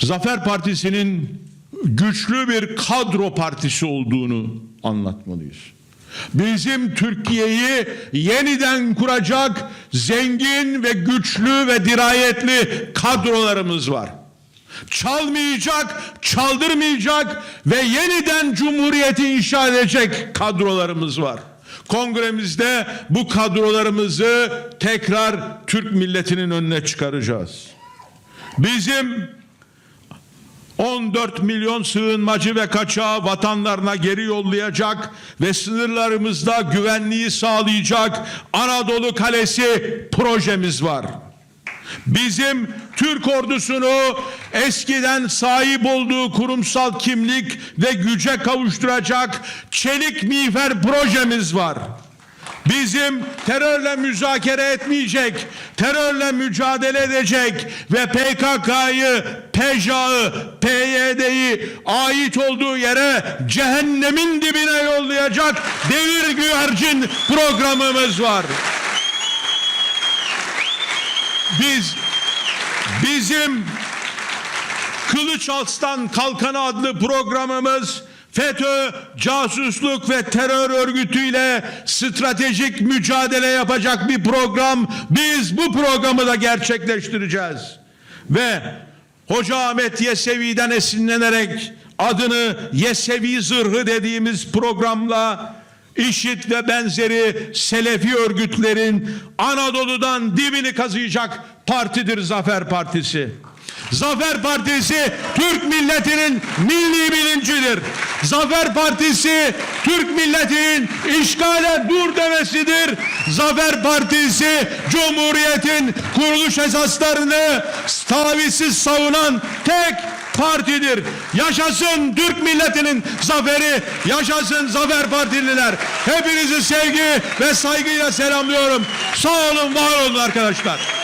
Zafer Partisi'nin güçlü bir kadro partisi olduğunu anlatmalıyız. Bizim Türkiye'yi yeniden kuracak zengin ve güçlü ve dirayetli kadrolarımız var. Çalmayacak, çaldırmayacak ve yeniden cumhuriyeti inşa edecek kadrolarımız var. Kongremizde bu kadrolarımızı tekrar Türk milletinin önüne çıkaracağız. Bizim 14 milyon sığınmacı ve kaçağı vatanlarına geri yollayacak ve sınırlarımızda güvenliği sağlayacak Anadolu Kalesi projemiz var. Bizim Türk ordusunu eskiden sahip olduğu kurumsal kimlik ve güce kavuşturacak çelik miğfer projemiz var. Bizim terörle müzakere etmeyecek, terörle mücadele edecek ve PKK'yı, PJA'yı, PYD'yi ait olduğu yere cehennemin dibine yollayacak devir güvercin programımız var. Biz bizim Kılıç Alstan Kalkanı adlı programımız FETÖ, casusluk ve terör örgütüyle stratejik mücadele yapacak bir program. Biz bu programı da gerçekleştireceğiz. Ve Hoca Ahmet Yesevi'den esinlenerek adını Yesevi Zırhı dediğimiz programla İşit ve benzeri Selefi örgütlerin Anadolu'dan dibini kazıyacak partidir Zafer Partisi. Zafer Partisi Türk milletinin milli bilincidir. Zafer Partisi Türk milletinin işgale dur demesidir. Zafer Partisi Cumhuriyet'in kuruluş esaslarını tavizsiz savunan tek partidir. Yaşasın Türk milletinin zaferi, yaşasın Zafer Partililer. Hepinizi sevgi ve saygıyla selamlıyorum. Sağ olun, var olun arkadaşlar.